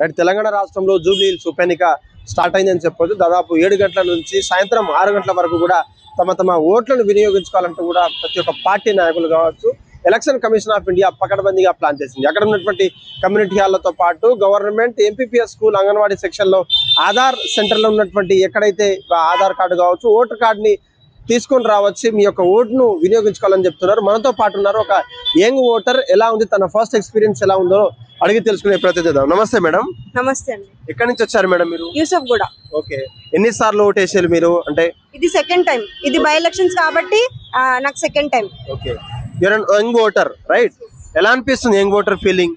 Right Telangana రాష్ట్రంలో Jubilee hills ఉప ఎన్నిక స్టార్ట్ అయిందని చెప్పొచ్చు. దాదాపు ఏడు గంటల నుంచి సాయంత్రం ఆరు గంటల వరకు కూడా తమ తమ ఓట్లను వినియోగించుకోవాలంటూ కూడా ప్రతి ఒక్క పార్టీ నాయకులు కావచ్చు ఎలక్షన్ కమిషన్ ఆఫ్ ఇండియా పకడ్బందీగా ప్లాన్ చేసింది. అక్కడ ఉన్నటువంటి కమ్యూనిటీ హాల్లతో పాటు గవర్నమెంట్ ఎంపీపీఎస్ స్కూల్ అంగన్వాడీ సెక్షన్లో ఆధార్ సెంటర్లో ఉన్నటువంటి ఎక్కడైతే ఆధార్ కార్డు కావచ్చు ఓటర్ కార్డుని తీసుకొని రావచ్చు మీ యొక్క ఓటును వినియోగించుకోవాలని చెప్తున్నారు. మనతో పాటు ఉన్నారు ఒక యంగ్ ఓటర్. ఎలా ఉంది? తన ఫస్ట్ ఎక్స్పీరియన్స్ ఎలా ఉందో అడిగి తెలుసుకునే ప్రయత్నం చేద్దాం. నమస్తే మేడం. నమస్తే అండి. ఎక్కడి నుంచి వచ్చారు మేడం మీరు? యూసఫ్ కూడా ఓకే. ఎన్నిసార్లు ఓటు వేసారు మీరు? అంటే ఇది సెకండ్ టైం ఇది బై ఎలక్షన్స్ కాబట్టి ఆ, నాకు second time okay. Your young voter right ఎలా అనిపిస్తుంది యంగ్ ఓటర్ ఫీలింగ్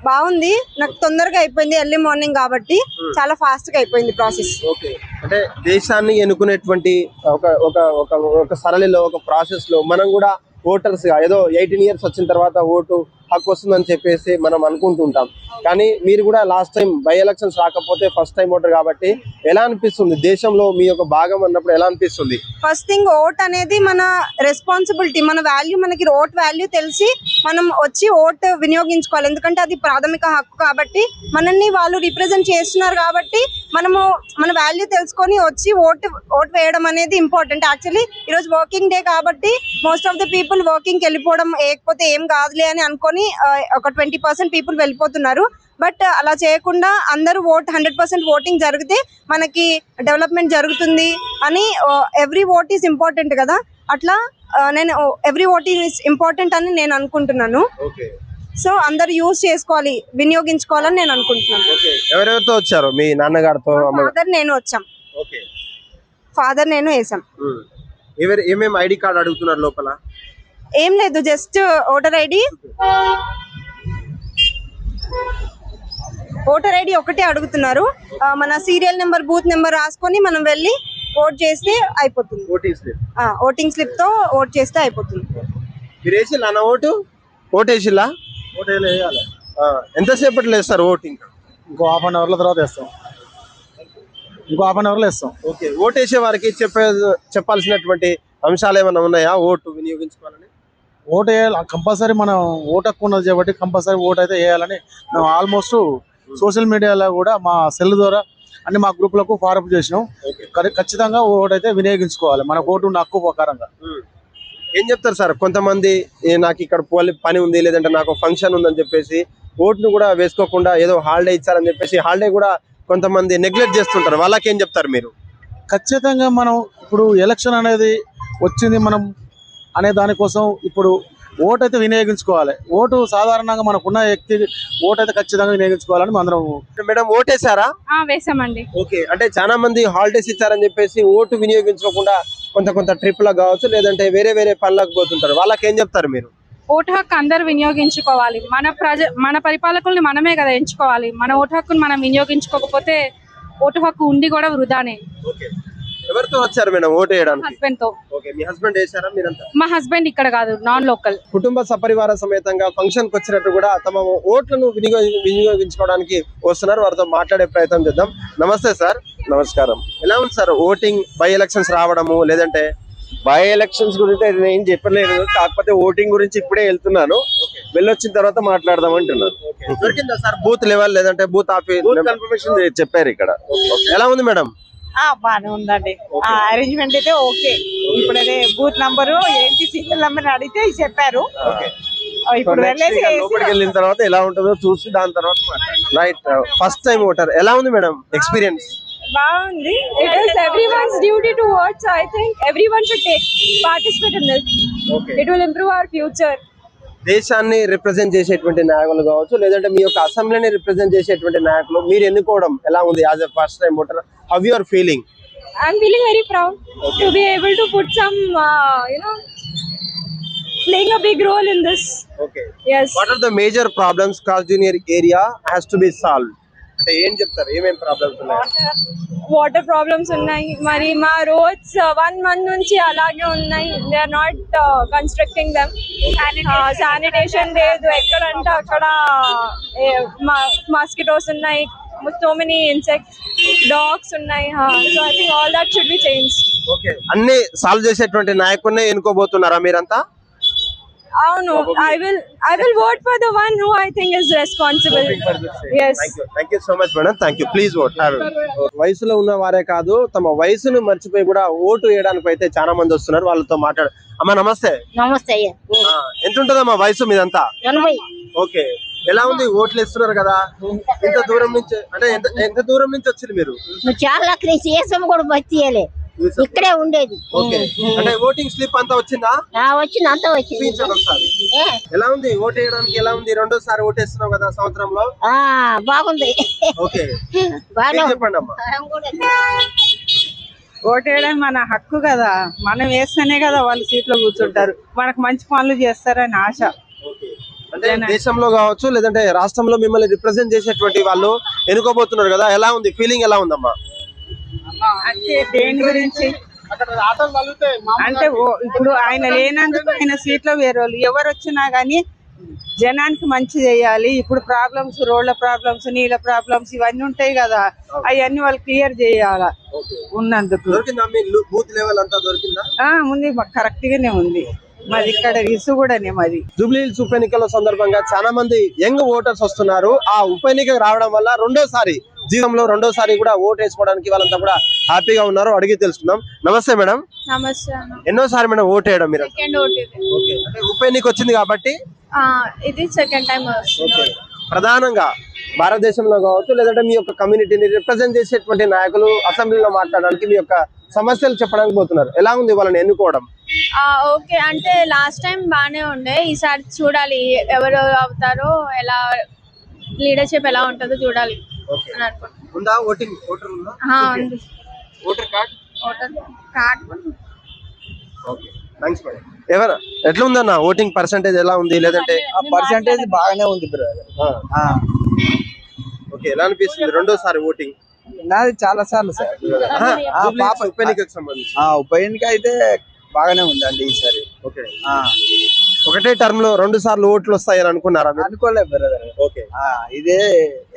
బాగుంది. నాకు తొందరగా అయిపోయింది ఎర్లీ మార్నింగ్ కాబట్టి చాలా ఫాస్ట్గా అయిపోయింది ప్రాసెస్ ఓకే. అంటే దేశాన్ని ఎన్నుకునేటువంటి ఒక ఒక ఒక ఒక సరళిలో ఒక ప్రాసెస్లో మనం కూడా ఓటర్స్గా ఏదో ఎయిటీన్ ఇయర్స్ వచ్చిన తర్వాత ఓటు హక్కు వస్తుందని చెప్పేసి మనం అనుకుంటుంటాం. కానీ మీరు కూడా లాస్ట్ టైం బై ఎలక్షన్స్ రాకపోతే ఫస్ట్ టైం ఓటర్ కాబట్టి ఎలా అనిపిస్తుంది? దేశంలో మీ యొక్క భాగం అన్నప్పుడు ఎలా అనిపిస్తుంది? ఫస్ట్ థింగ్ ఓట్ అనేది మన రెస్పాన్సిబిలిటీ మన వాల్యూ మనకి ఓట్ వాల్యూ తెలిసి మనం వచ్చి ఓట్ వినియోగించుకోవాలి. ఎందుకంటే అది ప్రాథమిక హక్కు కాబట్టి మనల్ని వాళ్ళు రిప్రజెంట్ చేస్తున్నారు కాబట్టి మనము మన వాల్యూ తెలుసుకొని వచ్చి ఓట్ ఓట్ వేయడం అనేది ఇంపార్టెంట్ యాక్చువల్లీ ఈరోజు వర్కింగ్ డే కాబట్టి మోస్ట్ ఆఫ్ ద పీపుల్ వర్కింగ్కి వెళ్ళిపోవడం వేయకపోతే ఏం కాదులే అని అనుకొని ఆ, ఒక ట్వంటీ పర్సెంట్ పీపుల్ వెళ్ళిపోతున్నారు. బట్ అలా చేయకుండా అందరూ ఓట్ హండ్రెడ్ పర్సెంట్ ఓటింగ్ జరిగితే మనకి డెవలప్మెంట్ జరుగుతుంది అని ఎవ్రీ ఓట్ ఈస్ ఇంపార్టెంట్ కదా. అట్లా నేను ఎవ్రీ ఓట్ ఈస్ ఇంపార్టెంట్ అని నేను అనుకుంటున్నాను. సో అందరు యూజ్ చేసుకోవాలి వినియోగించుకోవాలని నేను అనుకుంటున్నాను. ఎవరెవరితో వచ్చారు? మీ నాన్నగారితో ఫాదర్ నేను వచ్చాం. ఓకే. ఫాదర్ నేను వేసాం. ఏమేమి ఐడి కార్డు అడుగుతున్నారు లోపల? ఏం లేదు just voter ID. Voter ID ఒకటే అడుగుతున్నారు. మన సీరియల్ నెంబర్ బూత్ నెంబర్ రాసుకొని మనం వెళ్ళి ఓట్ చేస్తే అయిపోతుంది. ఓటీ స్లిప్. ఆ, ఓటింగ్ స్లిప్తో ఓట్ చేస్తే అయిపోతుంది. మీరు ఓటు? ఓటు ఆ, ఎంతసేపట్లో వేస్తారు ఓటు ఇంకా ఇంకో హాఫ్ అన్ అవర్ల తర్వాత వేస్తాం. ఇంకో హాఫ్ అన్ అవర్లో వేస్తాం. ఓకే ఓటు వేసే వారికి చెప్పే చెప్పాల్సినటువంటి అంశాలు ఏమైనా ఉన్నాయా? ఓటు వినియోగించుకోవాలని? ఓటు వేయాలి. కంపల్సరీ మనం ఓటు హక్కు ఉన్నది కాబట్టి కంపల్సరీ ఓటు అయితే వేయాలని మేము ఆల్మోస్ట్ సోషల్ మీడియాలో కూడా మా సెల్ ద్వారా అన్ని మా గ్రూపులకు ఫారప్ చేసినాం. ఖచ్చితంగా ఓటు అయితే వినియోగించుకోవాలి. మన ఓటు ఉన్న హక్కు ప్రకారంగా. ఏం చెప్తారు సార్? కొంతమంది "ఏ, నాకు ఇక్కడ పోలి పని ఉంది లేదంటే నాకు ఫంక్షన్ ఉందని చెప్పేసి ఓటును కూడా వేసుకోకుండా ఏదో హాలిడే ఇచ్చారని చెప్పేసి హాలిడే కూడా కొంతమంది నెగ్లెక్ట్ చేస్తుంటారు. వాళ్ళకి ఏం చెప్తారు మీరు? ఖచ్చితంగా మనం ఇప్పుడు ఎలక్షన్ అనేది వచ్చింది మనం అనే దానికోసం ఇప్పుడు ఓటు అయితే వినియోగించుకోవాలి. ఓటు సాధారణంగా మనకున్న వ్యక్తి ఓటు అయితే ఖచ్చితంగా వినియోగించుకోవాలని మనం మేడం ఓటేసారా ఆ వేసామండి ఓకే అంటే చాలా మంది హాలిడేస్ ఇచ్చారని చెప్పేసి ఓటు వినియోగించుకోకుండా కొంత కొంత ట్రిప్లకు కావచ్చు లేదంటే వేరే వేరే పనులకు పోతుంటారు. వాళ్ళకి ఏం చెప్తారు మీరు? ఓటు హక్కు అందరూ వినియోగించుకోవాలి. మన ప్రజ మన పరిపాలకుల్ని మనమే కదా ఎంచుకోవాలి. మన ఓటు హక్కుని మనం వినియోగించుకోకపోతే ఓటు హక్కు ఉండి కూడా వృధానే. ఓకే. ఎవరితో వచ్చారు మేడం ఓటు వేయడానికి? హస్బెండ్తో ఓకే మీ హస్బెండ్ మీరంతా? మా హస్బెండ్ ఇక్కడ కాదు నాన్ లోకల్. కుటుంబ సపరివార సమేతంగా ఫంక్షన్కి వచ్చినట్టు కూడా తమ ఓట్లను వినియోగ వినియోగించుకోవడానికి వస్తున్నారు. వారితో మాట్లాడే ప్రయత్నం చేద్దాం. నమస్తే సార్. నమస్కారం. ఎలా ఉంది సార్ ఓటింగ్? బై ఎలక్షన్స్ రావడము లేదంటే? బై ఎలక్షన్స్ గురించి అయితే నేను చెప్పలేదు. కాకపోతే ఓటింగ్ గురించి ఇప్పుడే వెళ్తున్నాను. వెళ్ళొచ్చిన తర్వాత మాట్లాడదాం అంటున్నాను. దొరికిందా సార్? బూత్ లెవెల్ లేదంటే బూత్ ఆఫీస్ బూత్ కన్ఫర్మేషన్ చెప్పారు ఇక్కడ. ఎలా ఉంది మేడం? బాగానే ఉందండి. అరేంజ్మెంట్ అయితే ఓకే. ఇప్పుడు అదే బూత్ నంబరు ఏంటి సీరియల్ నంబర్ అడిగితే చెప్పారు. ఆ, ఇప్పుడు వెళ్ళేసి లోపలికి వెళ్ళిన తర్వాత ఎలా ఉంటుందో చూసి దాని తర్వాత రైట్ ఫస్ట్ టైం ఓటర్ ఎలా ఉంది మేడం ఎక్స్పీరియన్స్ బాగుంది. It is everyone's duty to vote so I think everyone should take participate in this okay it will improve our future దేశాన్ని రిప్రజెంట్ చేసేటువంటి నాయకులు కావచ్చు లేదంటే మీ యొక్క అసెంబ్లీని రిప్రజెంట్ చేసేటువంటి నాయకులు మీరు ఎన్నుకోవడం ఎలా ఉంది as a first time voter how your feeling I'm feeling very proud to be able to put some, uh, you know, playing a big role in this. Okay Yes. What are the major problems cast in your area has to be solve అంటే ఏం చెప్తారు? ఏమేం problems ఉన్నాయి? Water problems ఉన్నాయి. మరి మా roads one month నుంచి అలాగే ఉన్నాయి. They are not constructing them sanitation లేదు. ఎక్కడంటే అక్కడ మాస్కిటోస్ ఉన్నాయి. సో మెనీ ఇన్సెక్ట్స్ డాగ్స్ ఉన్నాయి. So I think all that should be change okay అన్ని సాల్వ్ చేసేటువంటి నాయకుడినే ఎన్నుకోబోతున్నారా మీరంతా? అవును. I will I will vote for the one who I think is responsible. Yes. Thank you so much madam thank you please vote వయసులో ఉన్న వారే కాదు తమ వయసును మర్చిపోయి కూడా ఓటు వేయడానికి అయితే చాలా మంది వస్తున్నారు. వాళ్ళతో మాట్లాడు అమ్మా నమస్తే. నమస్తే ఎంత ఉంటుందమ్మా వయసు మీదంతా? ఎనభై. ఓకే. ఎలా ఉంది? ఓట్లు ఇస్తున్నారు కదా. ఇంత దూరం నుంచి అంటే ఎంత ఎంత దూరం నుంచి వచ్చింది మీరు? చాలా కూడా బతియలే ఇక్కడే ఉండేది. ఓకే. అంటే ఓటింగ్ స్లిప్ అంతా వచ్చిందా? వచ్చింది అంతా వచ్చింది. ఎలా ఉంది? ఓటు వేయడానికి ఎలా ఉంది? రెండోసారి ఓటేస్తున్నావు కదా సంవత్సరంలో ఆ, బాగుంది. ఓకే. చెప్పండి అమ్మా? ఓటేయడం మన హక్కు కదా. మనం వేస్తేనే కదా వాళ్ళు సీట్లో కూర్చుంటారు. మనకు మంచి పనులు చేస్తారని ఆశ. అంటే దేశంలో కావచ్చు లేదంటే రాష్ట్రంలో మిమ్మల్ని రిప్రజెంట్ చేసేటువంటి వాళ్ళు ఎన్నుకోబోతున్నారు కదా? ఎలా ఉంది? ఫీలింగ్ ఎలా ఉందమ్మా? అంటే దేని గురించి? అంటే ఇప్పుడు ఆయన లేనందుకు ఆయన సీట్లో వేరే వాళ్ళు ఎవరు వచ్చినా గానీ జనానికి మంచి చేయాలి. ఇప్పుడు ప్రాబ్లమ్స్ రోడ్ల ప్రాబ్లమ్స్ నీళ్ళ ప్రాబ్లమ్స్ ఇవన్నీ ఉంటాయి కదా. అవన్నీ వాళ్ళు క్లియర్ చేయాల ఉన్నందుకు. దొరికిందా మీ బూత్ లెవెల్ అంతా దొరికిందా? ఆ ఉంది. కరెక్ట్ గానే ఉంది. మాది ఇక్కడ ఇసు కూడానే మాది. జూబ్లీ హిల్స్ ఉప ఎన్నికల సందర్భంగా చాలా మంది యంగ్ ఓటర్స్ వస్తున్నారు. ఆ ఉప ఎన్నిక రావడం వల్ల రెండోసారి జీవితంలో రెండోసారి కూడా ఓట్ వేసుకోవడానికి వాళ్ళంతా కూడా హ్యాపీగా ఉన్నారు అడిగి తెలుసుకుందాం. నమస్తే మేడం. నమస్తే ఎన్నోసారి మేడం ఓట్ వేయడం మీరు? ఉప ఎన్నిక వచ్చింది కాబట్టి? ఇది సెకండ్ టైం ప్రధానంగా భారతదేశంలో కావచ్చు లేదంటే మీ యొక్క కమ్యూనిటీని రిప్రజెంట్ చేసేటువంటి నాయకులు అసెంబ్లీలో మాట్లాడడానికి మీ యొక్క సమస్యలు చెప్పడానికి పోతున్నారు. ఎలా ఉంది వాళ్ళని ఎన్నుకోవడం? ఓకే. అంటే లాస్ట్ టైం బాగానే ఉండే. ఈసారి చూడాలి ఎవరు అవుతారో ఎలా లీడర్షిప్ ఎలా ఉంటుందో చూడాలి. అని అనుకుంటున్నాను. ఉందా ఓటింగ్? ఓటర్ ఉందా? ఆ, ఉంది. Voter card? Voter card okay. Thanks madam ఎవరు? ఎట్లా ఉందన్న ఓటింగ్ పర్సంటేజ్ ఎలా ఉంది? లేదంటే పర్సంటేజ్ బాగానే ఉంది బ్రదర్ ఆ, ఓకే ఎలా అనిపిస్తుంది రెండోసారి ఓటింగ్? నాది చాలా సార్లు సార్ ఆ, పాప ఉప ఎన్నికకు సంబంధించి. ఆ, ఉప ఎన్నిక అయితే బాగానే ఉందండి ఈసారి ఓకే. ఆ, ఒకటే టర్మ్లో రెండు సార్లు ఓట్లు వస్తాయని అనుకున్నారా మీరు? అనుకోలేదు బ్రదర్ ఓకే. ఇదే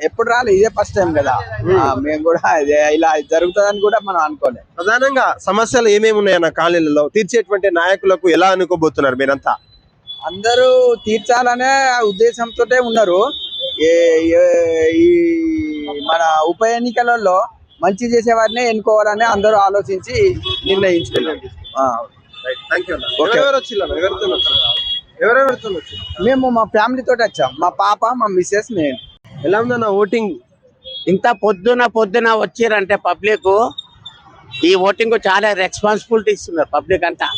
ఎప్పుడు రాలే ఇదే ఫస్ట్ టైం కదా. ఆ, మేము కూడా ఇదే ఇలా జరుగుతుందని కూడా మనం అనుకోలేదు. ప్రధానంగా సమస్యలు ఏమేమి ఉన్నాయన్న కాలనీలలో తీర్చేటువంటి నాయకులకు ఎలా అనుకోబోతున్నారు మీరంతా? అందరూ తీర్చాలనే ఉద్దేశంతో ఉన్నారు. ఏ- ఏ- ఈ మన ఉప ఎన్నికలలో మంచి చేసే వారినే ఎన్నుకోవాలని అందరూ ఆలోచించి నిర్ణయించుకున్నారు. ఆ, మేము మా ఫ్యామిలీ తోటి వచ్చాం. మా పాప మా మిస్సెస్ నేను. ఎలా ఉందన్న ఓటింగ్? ఇంత పొద్దున పొద్దున వచ్చిరంటే పబ్లిక్ ఈ ఓటింగ్ చాలా రెస్పాన్సిబిలిటీ ఇస్తున్నారు పబ్లిక్ అంతా.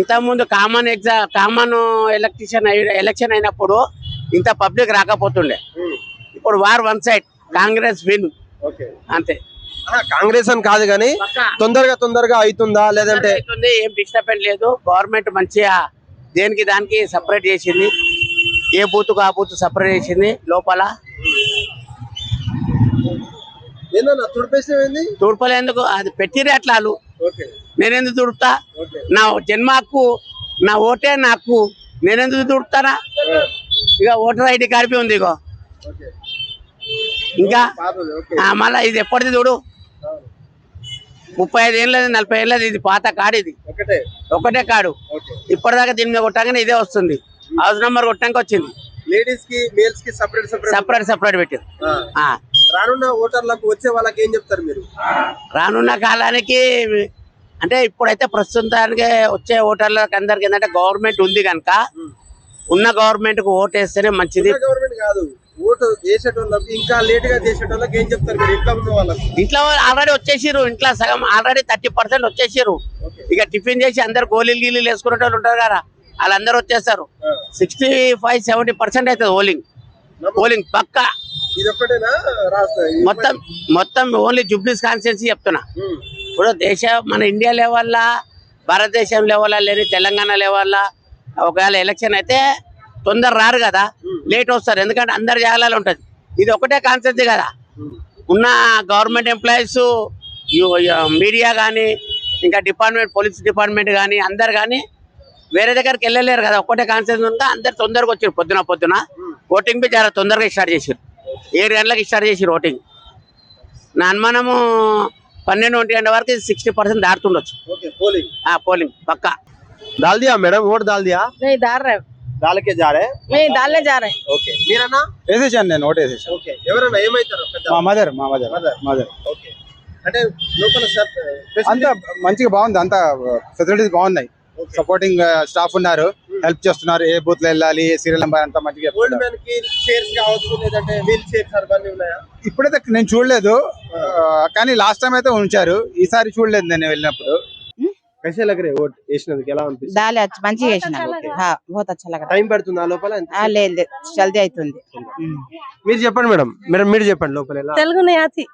ఇంతకుముందు common exam common electrician election అయినప్పుడు ఇంత పబ్లిక్ రాకపోతుండే. ఇప్పుడు war one side Congress win okay. అంతే. కాంగ్రెస్ అని కాదు కానీ. తొందరగా తొందరగా అవుతుందా? లేదంటే ఏం డిస్టర్బెన్స్ లేదు. గవర్నమెంట్ మంచిగా దేనికి దానికి సపరేట్ చేసింది. ఏ బూత్ ఆ బూత్ సపరేట్ చేసింది లోపల. ఎందుకు? అది పెట్టిరే అట్లా నేనెందుకు ఓకే. నా జన్మ హక్కు నా ఓటే నా హక్కు నేనెందుకు తుడుతానా ఇక ఓటర్ ఐడి కార్డు ఉంది ఇగో. ఇంకా? మళ్ళా ఇది ఎప్పటిది చూడు. ముప్పై ఐదు ఏళ్ళది నలభై ఏళ్ళది ఇది పాత కార్డు ఇది. ఒకటే? ఓకే. ఇప్పటిదాకా దీని మీద కొట్టగానే ఇదే వస్తుంది. హౌస్ నెంబర్ కొట్టాక వచ్చింది. లేడీస్కి మేల్స్కి సపరేట్ సపరేట్ సపరేట్ సపరేట్ పెట్టింది ఆ, రానున్న ఓటర్లకు వచ్చే వాళ్ళకి ఏం చెప్తారు మీరు? రానున్న కాలానికి అంటే ఇప్పుడైతే ప్రస్తుతానికి వచ్చే ఓటర్లకు అందరికి ఏంటంటే గవర్నమెంట్ ఉంది కనుక ఉన్న గవర్నమెంట్కు ఓటు వేస్తేనే మంచిది గవర్నమెంట్ కాదు. ఓటు వేసేటోళ్ళకి ఇంకా లేట్గా చేసేటోళ్ళకి ఏం చెప్తారు మీరు? ఇంట్లో ఉన్న వాళ్ళకి? ఇంట్లో ఆల్రెడీ వచ్చేసిర్రు ఇంట్లో సగం ఆల్రెడీ థర్టీ పర్సెంట్ వచ్చేసిర్రు. ఇక టిఫిన్ చేసి అందరు గోళీలు గీలీలు వేసుకునే వాళ్ళు ఉంటారు కదా వాళ్ళందరూ వచ్చేస్తారు. సిక్స్టీ ఫైవ్ సెవెంటీ పర్సెంట్ అవుతుంది ఓలింగ్ ఓలింగ్ పక్కా. మొత్తం మొత్తం ఓన్లీ జూబ్లీస్ కాన్స్టిట్యున్సీ చెప్తున్నా. ఇప్పుడు దేశ మన ఇండియా లెవెల్లా భారతదేశం లెవెల్లా లేని తెలంగాణ లెవెల్లా ఒకవేళ ఎలక్షన్ అయితే తొందర రారు కదా. లేట్ వస్తారు. ఎందుకంటే అందరి జాగాలలో ఉంటుంది. ఇది ఒకటే కాన్సెప్ట్ కదా. ఉన్న గవర్నమెంట్ ఎంప్లాయీస్ మీడియా కానీ ఇంకా డిపార్ట్మెంట్ పోలీస్ డిపార్ట్మెంట్ కానీ అందరు కానీ వేరే దగ్గరికి వెళ్ళలేరు కదా. ఒకటే కాన్సెప్ట్ ఉందా? అందరు తొందరగా వచ్చారు పొద్దున పొద్దున. ఓటింగ్ చాలా తొందరగా స్టార్ట్ చేశారు. ఏడు గంటలకు స్టార్ట్ చేశారు ఓటింగ్ నా అనుమానము పన్నెండు ఒంటి గంట వరకు సిక్స్టీ పర్సెంట్ దాటుతుండొచ్చు. పోలింగ్. పక్కా. దాల్దియా మేడం? ఓటు దాల్దియా? దారు దాల్ కే జా రే దాల్ జా రే ఓకే. మీరన్నా? వేసేసాను నేను ఓటు వేసేసాను. ఓకే. ఎవరన్నా ఏమైతారు? మా మదర్ మా మదర్ మదర్. ఓకే. అంటే లోపల అంతా మంచిగా బాగుంది అంత ఫెసిలిటీస్ బాగున్నాయి. సపోర్టింగ్ స్టాఫ్ ఉన్నారు హెల్ప్ చేస్తున్నారు ఏ బూత్లో వెళ్ళాలి సీరియల్ నెంబర్ అంతా మంచిగా ఇప్పుడైతే నేను చూడలేదు కానీ లాస్ట్ టైం అయితే ఉంచారు ఈసారి చూడలేదు నేను వెళ్ళినప్పుడు. कैसे लग रहे वोट వేసినందుకు ఎలా అనిపిస్తుంది डाले మంచిగా చేసిన बहुत अच्छा लग టైం పడుతుందా లోపల ఎంత? లేదు లేదు జల్దీ అవుతుంది మీరు చెప్పండి మేడం మేడం మీరు చెప్పండి లోపల ఎలా తెలుగు नहीं आती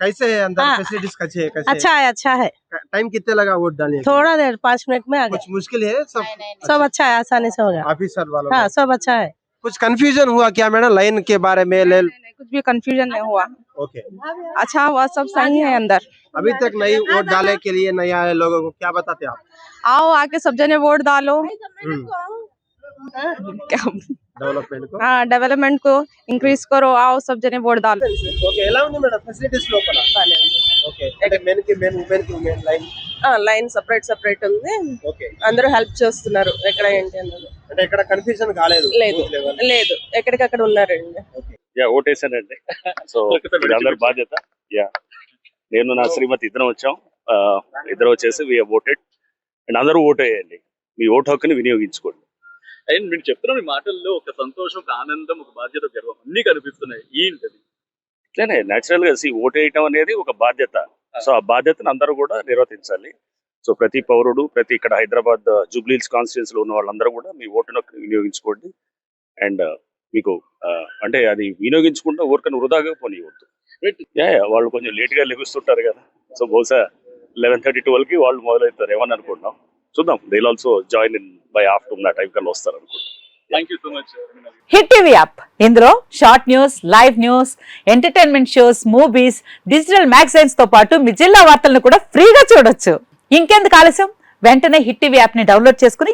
कैसे अंदर हाँ। फैसिलिटीज कैसे है कैसे अच्छा है अच्छा है टाइम कितने लगा वोट डालने के? थोड़ा देर पाँच मिनट में आ कुछ मुश्किल है सब सब अच्छा है आसानी से होगा ऑफिसर वालों हाँ का। सब अच्छा है कुछ कंफ्यूजन हुआ क्या मैडम लाइन के बारे में ले कुछ भी कंफ्यूजन नहीं हुआ ओके अच्छा हुआ सब सही है अंदर अभी तक नई वोट डालने के लिए नहीं आए लोगों को क्या बताते आप आओ आके सब जने वोट डालो क्या डेवलपमेंट को हाँ डेवलपमेंट को इंक्रीज करो आओ सब जने वोट डालो ఓకే ఎలా ఉంది మేడం ఫెసిలిటీస్ లోపల ఓకే అంటే మెన్ కి మెన్ ఉమెన్ కి women line line separate separate ఉంది ఓకే అందరూ హెల్ప్ చేస్తున్నారు ఎక్కడ ఏంటి అన్నది అంటే ఎక్కడ కన్ఫ్యూజన్ కాలేదు లేదు booth level. లేదు ఎక్కడికక్కడ ఉన్నారండి యా ఓటేసానండి. సో అందరి బాధ్యత. యా. నేను నా శ్రీమతి ఇద్దరం వచ్చాం. ఇద్దరం వచ్చేసి వి ఓటెడ్ అండ్ అందరూ ఓట్ వేయండి. మీ ఓటు హక్కుని వినియోగించుకోండి. అండ్ మీరు చెప్తున్న మీ మాటల్లో ఒక సంతోషం ఒక ఆనందం ఒక బాధ్యత గర్వం అన్ని కనిపిస్తున్నాయి. ఏంటది? ఇట్లనే న్యాచురల్గా సి ఓటు వేయటం అనేది ఒక బాధ్యత. సో ఆ బాధ్యతను అందరూ కూడా నిర్వర్తించాలి. సో ప్రతి పౌరుడు ప్రతి ఇక్కడ హైదరాబాద్ జూబ్లీల్స్ కాన్స్టిట్యూన్స్లో ఉన్న వాళ్ళందరూ కూడా మీ ఓటును వినియోగించుకోండి. అండ్ మీకు ఆ, అంటే అది వినియోగించుకుంటే ఊరికని వృధాగా యా యా, వాళ్ళు కొంచెం లేట్గా లెగుస్తుంటారు కదా. సో బహుశా లెవెన్ థర్టీ ట్వెల్వ్కి వాళ్ళు మొదలవుతారు. ఏమని అనుకుంటున్నాం చూద్దాం. They also join in by after నా టైం కల్లా వస్తారు అనుకుంటున్నాం హిట్ టీవీ యాప్ ఇందులో short news live news entertainment shows movies digital మ్యాగజైన్స్తో పాటు మీ జిల్లా వార్తలను కూడా ఫ్రీగా చూడొచ్చు. ఇంకెందుకు ఆలస్యం? వెంటనే హిట్ టీవీ యాప్ని డౌన్లోడ్ చేసుకుని